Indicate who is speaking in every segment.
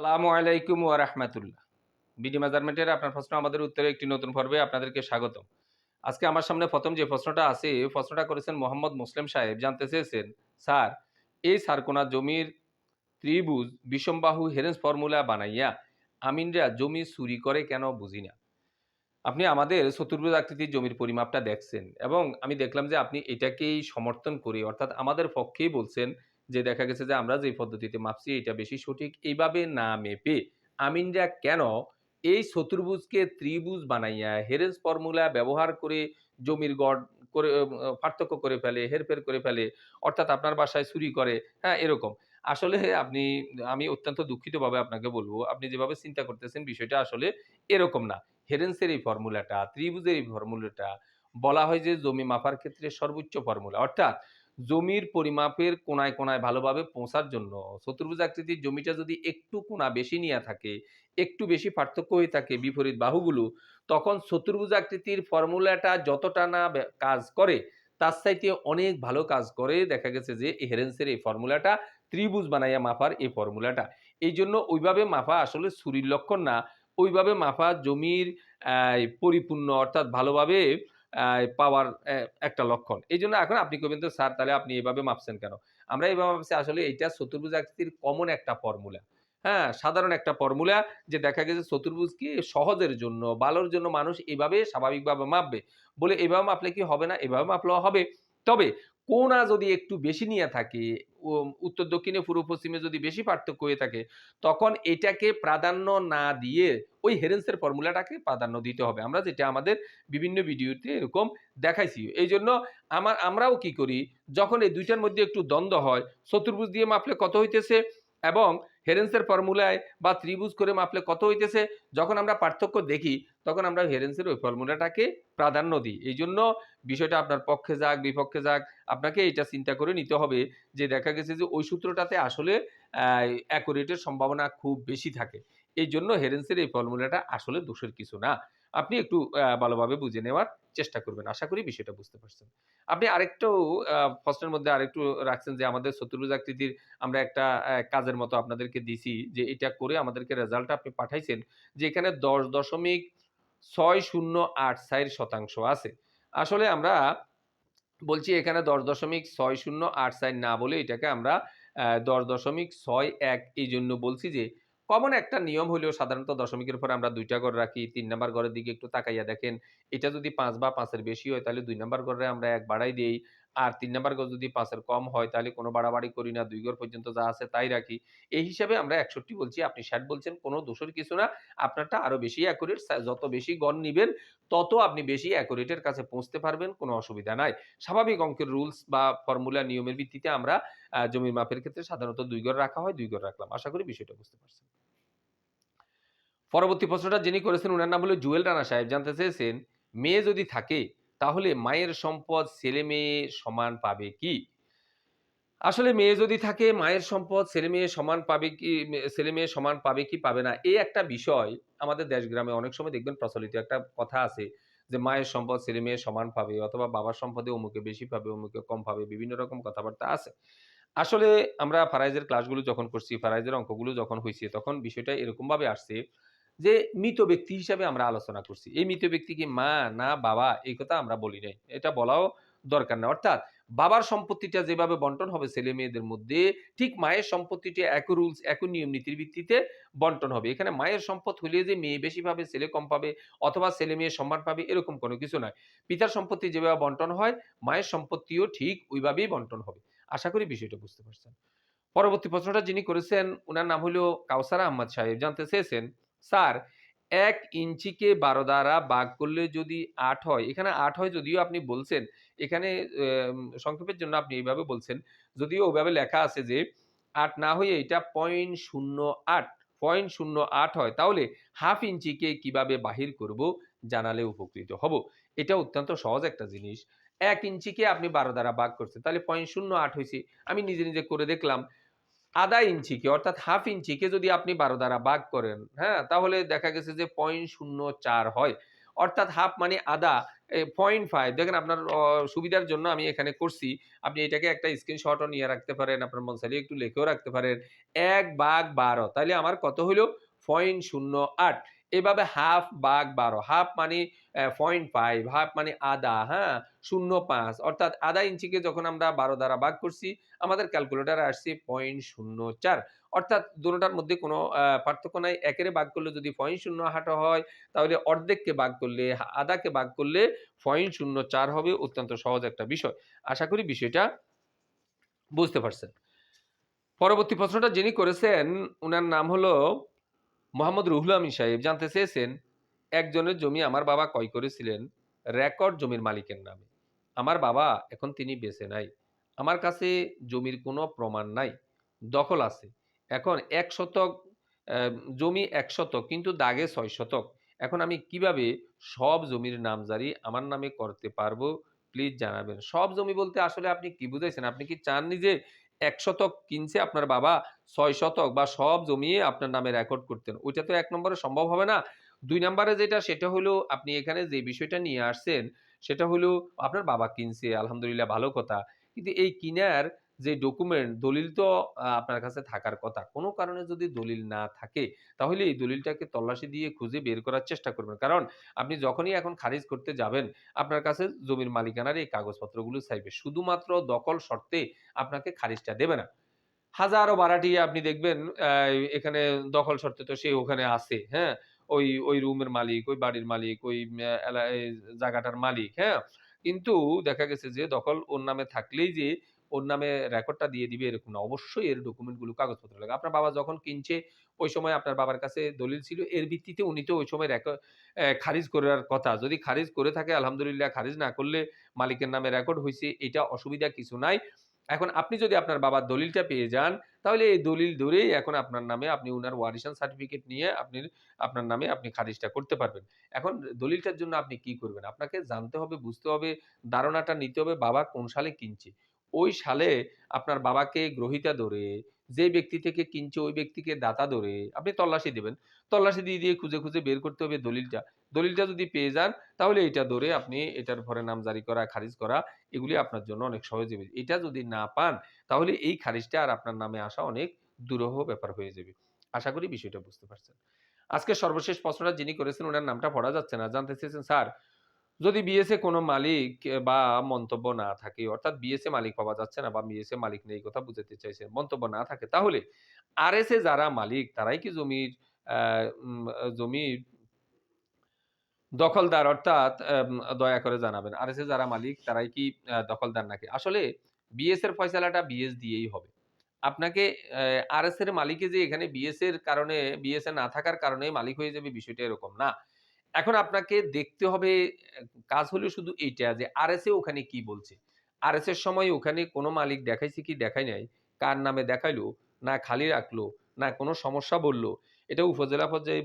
Speaker 1: আসসালামু আলাইকুম ওয়া রাহমাতুল্লাহ। বিডি মেজারমেন্টের আপনার প্রশ্ন, আমাদের উত্তরে একটি নতুন পর্বে আপনাদেরকে স্বাগতম। আজকে আমার সামনে প্রথম যে প্রশ্নটা আছে, এই প্রশ্নটা করেছেন মোহাম্মদ মুসলিম সাহেব। জানতে চেয়েছেন, স্যার, এই সারকোনা জমির ত্রিভুজ বিষমবাহু হেরেন্স ফর্মুলা বানাইয়া আমিনরা জমি চুরি করে কেন বুঝি না? আপনি আমাদের চতুর্ভুজ আকৃতির জমির পরিমাপটা দেখছেন এবং আমি দেখলাম যে আপনি এটাকেই সমর্থন করে, অর্থাৎ আমাদের পক্ষেই বলছেন যে দেখা গেছে যে আমরা যে পদ্ধতিতে মাপছি এটা বেশি সঠিক, এইভাবে না মেপে আমিনরা কেন এই চতুর্ভুজকে ত্রিভুজ বানাইয়া হেরেন্স ফর্মুলা ব্যবহার করে জমির গড় করে পার্থক্য করে ফেলে, হেরফের করে ফেলে, অর্থাৎ আপনার বাসায় চুরি করে হ্যাঁ এরকম। আসলে আপনি, আমি অত্যন্ত দুঃখিতভাবে আপনাকে বলব, আপনি যেভাবে চিন্তা করতেছেন বিষয়টা আসলে এরকম না। হেরেন্সের এই ফর্মুলাটা, ত্রিভুজের এই ফর্মুলাটা বলা হয় যে জমি মাপার ক্ষেত্রে সর্বোচ্চ ফর্মুলা। অর্থাৎ জমির পরিমাপের কোনায় কোনায় ভালোভাবে পৌঁছার জন্য চতুর্ভুজ আকৃতির জমিটা যদি একটু কোনা বেশি নিয়ে থাকে, একটু বেশি পার্থক্য হয়ে থাকে বিপরীত বাহুগুলো, তখন চতুর্ভুজ আকৃতির ফর্মুলাটা যতটা না কাজ করে, তার চাইতে অনেক ভালো কাজ করে। দেখা গেছে যে হেরেন্সের এই ফর্মুলাটা ত্রিভুজ বানাইয়া মাপার এই ফর্মুলাটা। এই জন্য ওইভাবে মাপা আসলে সুরির লক্ষণ না। ওইভাবে মাপা জমির পরিপূর্ণ অর্থাৎ ভালোভাবে পাওয়ার একটা লক্ষণ। এই জন্য এখন আপনি কবেন তো স্যার, তাহলে আপনি এভাবে মাপছেন কেন? আমরা এইভাবে মাপছি আসলে এইটা চতুর্ভুজ আকৃতির কমন একটা ফর্মুলা হ্যাঁ সাধারণ একটা ফর্মুলা যে দেখা গেছে চতুর্ভুজকে সহজের জন্য, ভালোর জন্য মানুষ এভাবে স্বাভাবিকভাবে মাপবে। বলে এভাবে মাপলে কি হবে না? এভাবে মাপলেও হবে। তবে কোনা যদি একটু বেশি নিয়ে থাকে উত্তর দক্ষিণে, পূর্ব পশ্চিমে যদি বেশি পার্থক্য হয়ে থাকে, তখন এটাকে প্রাধান্য না দিয়ে ওই হেরেন্সের ফর্মুলাটাকে প্রাধান্য দিতে হবে। আমরা যেটা আমাদের বিভিন্ন ভিডিওতে এরকম দেখাইছি। এই জন্য আমার, আমরাও কি করি, যখন এই দুইটার মধ্যে একটু দ্বন্দ্ব হয়, চতুর্ভুজ দিয়ে মাপলে কত হইতেছে? এবং হেরেন্সের ফর্মুলায় বা ত্রিভুজ করে মাপলে কত হইতেছে? যখন আমরা পার্থক্য দেখি, তখন আমরা হেরেন্সের ওই ফর্মুলাটাকে প্রাধান্য দিই। এই জন্য বিষয়টা আপনার পক্ষে যাক, বিপক্ষে যাক, আপনাকে এটা চিন্তা করে নিতে হবে যে দেখা গেছে যে ওই সূত্রটাতে আসলে অ্যাকুরেটের সম্ভাবনা খুব বেশি থাকে। এই জন্য হেরেন্সের এই ফর্মুলাটা আসলে দোষের কিছু না। আপনি একটু ভালোভাবে বুঝে নেওয়ার চেষ্টা করবেন। আশা করি বিষয়টা বুঝতে পারছেন। আপনি আরেকটু প্রশ্নের মধ্যে আরেকটু রাখছেন যে, আমাদের চতুর্ভুজ আকৃতির আমরা একটা কাজের মতো আপনাদেরকে দিছি যে, এটা করে আমাদেরকে রেজাল্ট আপনি পাঠাইছেন যে, এখানে দশ দশমিক ছয় শূন্য আট সাইর শতাংশ আছে। আসলে আমরা বলছি এখানে দশ দশমিক ছয় শূন্য আট সাইন না বলে এটাকে আমরা দশ দশমিক ছয় এক এই জন্য বলছি যে কমন একটা নিয়ম হলেও সাধারণত দশমিকের পরে আমরা দুইটা ঘর রাখি, তিন নাম্বার ঘরের দিকে একটু তাকাইয়া দেখেন, এটা যদি পাঁচ বা পাঁচের বেশি হয়, তাহলে দুই নাম্বার ঘরে আমরা এক বাড়াই দিই। আর তিন নাম্বার ঘর যদি পাঁচের কম হয়, তাহলে কোনো বাড়াবাড়ি করি না, দুই ঘর পর্যন্ত যা আছে তাই রাখি। এই হিসাবে আমরা একষট্টি বলছি, আপনি ষাট বলছেন, কোনো দোষের কিছু না। আপনারটা আরও বেশি অ্যাকুরেট যত বেশি গণ নিবেন, তত আপনি বেশি অ্যাকুরেটের কাছে পৌঁছতে পারবেন, কোনো অসুবিধা নাই। স্বাভাবিক অঙ্কের রুলস বা ফর্মুলা নিয়মের ভিত্তিতে আমরা জমির মাপের ক্ষেত্রে সাধারণত দুই ঘর রাখা হয়, দুই ঘর রাখলাম। আশা করি বিষয়টা বুঝতে পারছেন। পরবর্তী প্রশ্নটা যিনি করেছেন ওনার নাম হলো জুয়েল রানা সাহেব। জানতে চেয়েছেন, মেয়ে যদি থাকে তাহলে মায়ের সম্পদ ছেলে মেয়ে সমান পাবে কি? আসলে মেয়ে যদি থাকে, মায়ের সম্পদ ছেলে মেয়ে সমান পাবে কি, ছেলে মেয়ে সমান পাবে কি, পাবে না? এই একটা বিষয় আমাদের দেশ গ্রামে অনেক সময় দেখবেন প্রচলিত একটা কথা আছে যে, মায়ের সম্পদ ছেলে মেয়ে সমান পাবে অথবা বাবার সম্পদে অমুকে বেশি পাবে, অমুকে কম পাবে, বিভিন্ন রকম কথাবার্তা আছে। আসলে আমরা ফারাইজের ক্লাসগুলো যখন করছি, ফারাইজের অঙ্কগুলো যখন হয়েছে তখন বিষয়টা এরকম ভাবে আসছে যে মৃত ব্যক্তি হিসাবে আমরা আলোচনা করছি। এই মৃত ব্যক্তি কি মা, না, বাবা? এই কথা আমরা বলি নাই। এটা বলাও দরকার না অর্থাৎ বাবার সম্পত্তিটা যেভাবে বন্টন হবে ছেলে মেয়েদের মধ্যে, ঠিক মায়ের সম্পত্তিটা একই রুলস একই নিয়ম, নীতির ভিত্তিতে বন্টন হবে। এখানে মায়ের সম্পদ হলে যে মেয়ে বেশি পাবে, ছেলে কম পাবে, অথবা ছেলে মেয়ে সম্মান পাবে, এরকম কোনো কিছু নয়। পিতার সম্পত্তি যেভাবে বন্টন হয়, মায়ের সম্পত্তিও ঠিক ওইভাবেই বন্টন হবে। আশা করি বিষয়টা বুঝতে পারছেন। পরবর্তী প্রশ্নটা যিনি করেছেন ওনার নাম হলো কাউসারা আহমদ সাহেব। জানতে চেয়েছেন স্যার, এক ইঞ্চিকে বারো দ্বারা বাঘ করলে যদি আট হয়, এখানে আট হয় যদিও আপনি বলছেন, এখানে সংক্ষেপের জন্য আপনি এইভাবে বলছেন, যদিও ওইভাবে লেখা আছে যে আট না হয়ে এটা পয়েন্ট শূন্য আট পয়েন্ট শূন্য আট হয়, তাহলে হাফ ইঞ্চিকে কীভাবে বাহির করব জানালে উপকৃত হব? এটা অত্যন্ত সহজ একটা জিনিস। এক ইঞ্চিকে আপনি বারো দ্বারা ভাগ করছেন, তাহলে পয়েন্ট শূন্য আট হয়েছে, আমি নিজে নিজে করে দেখলাম আধা ইঞ্চিকে অর্থাৎ হাফ ইঞ্চিকে যদি আপনি বারো দ্বারা বাঘ করেন হ্যাঁ তাহলে দেখা গেছে যে পয়েন্ট শূন্য চার হয়। অর্থাৎ হাফ মানে আদা পয়েন্ট ফাইভ দেখেন আপনার সুবিধার জন্য আমি এখানে করছি। আপনি এটাকে একটা স্ক্রিনশটও নিয়ে রাখতে পারেন, আপনার মন চালিয়ে একটু লেখেও রাখতে পারেন। এক বাঘ বারো তাহলে আমার কত হলো পয়েন্ট শূন্য আট। এভাবে হাফ বাঘ বারো, হাফ মানে পয়েন্ট ফাইভ হাফ মানে আদা হ্যাঁ? শূন্য পাঁচ। অর্থাৎ আধা ইঞ্চিকে যখন আমরা বারো দ্বারা ভাগ করছি, আমাদের ক্যালকুলেটারে আসছে পয়েন্ট শূন্য চার। অর্থাৎ দুটোটার মধ্যে কোনো পার্থক্য নাই। একের ভাগ করলে যদি পয়েন্ট শূন্য হাঁটা হয়, তাহলে অর্ধেককে ভাগ করলে, আধাকে ভাগ করলে পয়েন্ট শূন্য চার হবে। অত্যন্ত সহজ একটা বিষয়। আশা করি বিষয়টা বুঝতে পারছেন। পরবর্তী প্রশ্নটা যিনি করেছেন ওনার নাম হলো মোহাম্মদ রুহুল আমিন সাহেব জানতে চেয়েছেন, একজনের জমি আমার বাবা ক্রয় করেছিলেন রেকর্ড জমির মালিকের নামে। আমার বাবা এখন তিনি বেঁচে নাই। আমার কাছে জমির কোনো প্রমাণ নাই। দখল আছে। এখন এক শতক জমি এক শতক, কিন্তু দাগে ছয় শতক। এখন আমি কীভাবে সব জমির নাম নামজারি আমার নামে করতে পারব? প্লিজ জানাবেন। সব জমি বলতে আসলে আপনি কি বুঝাইছেন? আপনি কি চাননি যে এক শতক কিনছে আপনার বাবা ছয় শতক বা সব জমিয়ে আপনার নামে রেকর্ড করতেন। ওইটা তো এক নম্বরে সম্ভব হবে না। দুই নম্বরে যেটা, সেটা হলো আপনি এখানে যে বিষয়টা নিয়ে আসছেন, সেটা হলো আপনার বাবা কিনছে, আলহামদুলিল্লাহ ভালো কথা। কিন্তু এই কিনার যে ডকুমেন্ট দলিল তো আপনার কাছে থাকার কথা। কোনো কারণে যদি দলিল না থাকে, তাহলে এই দলিলটাকে তল্লাশি দিয়ে খুঁজে বের করার চেষ্টা করবেন। কারণ আপনি যখনই এখন খারিজ করতে যাবেন, আপনার কাছে জমির মালিকানার এই কাগজপত্রগুলো চাইবে। শুধুমাত্র দখল শর্তে আপনাকে খারিজটা দেবে না। হাজারো বারাটি আপনি দেখবেন এখানে দখল শর্তে তো সে ওখানে আছে হ্যাঁ? ওই ওই রুমের মালিক, ওই বাড়ির মালিক, ওই জায়গাটার মালিক হ্যাঁ? কিন্তু দেখা গেছে যে দখল ওর নামে থাকলেই যে ওর নামে রেকর্ডটা দিয়ে দিবে এরকম না। অবশ্যই এর ডকুমেন্টগুলো কাগজপত্র লাগে আপনার বাবা যখন কিনছে, ওই সময় আপনার বাবার কাছে দলিল ছিল। এর ভিত্তিতে উনি তো ওই সময় রেকর্ড খারিজ করার কথা। যদি খারিজ করে থাকে, আলহামদুলিল্লাহ খারিজ না করলে মালিকের নামে রেকর্ড হয়েছে এটা অসুবিধা কিছু নাই। এখন আপনি যদি আপনার বাবার দলিলটা পেয়ে যান, তাহলে এই দলিল ধরেই এখন আপনার নামে আপনি উনার ওয়ারিশন সার্টিফিকেট নিয়ে আপনি, আপনার নামে আপনি খারিজটা করতে পারবেন। এখন দলিলটার জন্য আপনি কি করবেন? আপনাকে জানতে হবে, বুঝতে হবে, ধারণাটা নিতে হবে, বাবা কোন সালে কিনছে। ওই সালে আপনার বাবাকে গ্রহিতা ধরে, যে ব্যক্তি থেকে কিনছে ওই ব্যক্তিকে দাতা ধরে, আপনি তল্লাশি দেবেন। তল্লাশি দিয়ে দিয়ে খুঁজে খুঁজে বের করতে হবে দলিলটা। দলিলটা যদি পেয়ে যান, তাহলে এটা ধরে আপনি এটার পরে নাম জারি করা, খারিজ করা, এগুলি আপনার জন্য অনেক সহজ হবে। এটা যদি না পান, তাহলে এই খারিজটা আর আপনার নামে আসা অনেক দুরহ ব্যাপার হয়ে যাবে। আশা করি বিষয়টা বুঝতে পারছেন। আজকে সর্বশেষ প্রশ্নটা যিনি করেছেন, ওনার নামটা পড়া যাচ্ছে না। জানতে চেয়েছেন, স্যার যদি বিএসএ কোনো মালিক বা মন্তব্য না থাকে, অর্থাৎ বিএসএ মালিক পাওয়া যাচ্ছে না, বা বিএসএ মালিক নেই কথা বুঝাতে চাইছেন মন্তব্য না থাকে, তাহলে আরএসএ যারা মালিক, তারাই কি জমির জমির দখলদার, অর্থাৎ দয়া করে জানাবেন আর এসে যারা মালিক, তারাই কি দখলদার নাকি? আসলে বিএস এর ফয়সালাটা বিএস দিয়েই হবে। আপনাকে আর এস এর মালিকে যে এখানে বিএস এর কারণে বিএস এ না থাকার কারণে মালিক হয়ে যাবে বিষয়টা এরকম না। এখন আপনাকে দেখতে হবে, কাজ হলো শুধু এইটা যে এ ওখানে কি বলছে? আর এস এর সময় ওখানে কোনো মালিক দেখাইছে কি দেখাই নাই? কার নামে দেখাইলো? না খালি রাখল? না কোনো সমস্যা বলল? এটা উপজেলা পর্যায়ে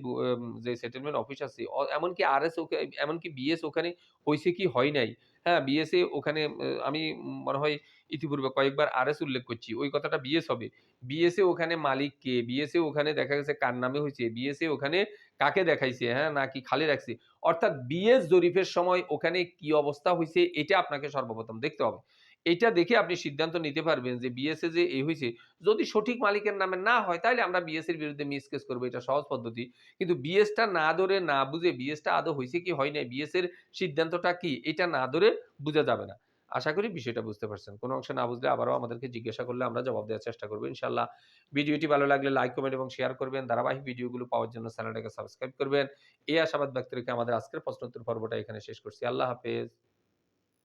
Speaker 1: যে সেটেলমেন্ট অফিস আছে এমনকি আর এস এমনকি বিএস ওখানে হয়েছে কি হয় নাই। হ্যাঁ বিএসএ ওখানে আমি মনে হয় ইতিপূর্বে কয়েকবার আর এস উল্লেখ করছি, ওই কথাটা বিএস হবে। বিএসএ ওখানে মালিক কে? বিএসএ ওখানে দেখা গেছে কার নামে হয়েছে বিএসএ ওখানে কাকে দেখাইছে? হ্যাঁ নাকি খালি রাখছে? অর্থাৎ বিএস জরিপের সময় ওখানে কি অবস্থা হয়েছে এটা আপনাকে সর্বপ্রথম দেখতে হবে। এটা দেখে আপনি সিদ্ধান্ত নিতে পারবেন যে বিএসএ যে এই হয়েছে, যদি সঠিক মালিকের নামে না হয়, তাহলে আমরা বিএস এর বিরুদ্ধে মিস কেস করব, এটা সহজ পদ্ধতি। কিন্তু বিএসটা না ধরে না বুঝে বিএসটা আদৌ হয়েছে কি, হয় নাই বিএস এর সিদ্ধান্তটা কি, এটা না ধরে বোঝা যাবে না। আশা করি বিষয়টা বুঝতে পারছেন। কোনো অংশে না বুঝলে আবারও আমাদেরকে জিজ্ঞাসা করলে আমরা জবাব দেওয়ার চেষ্টা করব ইনশাল্লাহ ভিডিওটি ভালো লাগলে লাইক কমেন্ট এবং শেয়ার করবেন। ধারাবাহিক ভিডিওগুলো পাওয়ার জন্য চ্যানেলটাকে সাবস্ক্রাইব করবেন। এই আশাবাদ ব্যক্ত রেখে আমাদের আজকের প্রশ্নোত্তর পর্বটা এখানে শেষ করছি। আল্লাহ হাফেজ।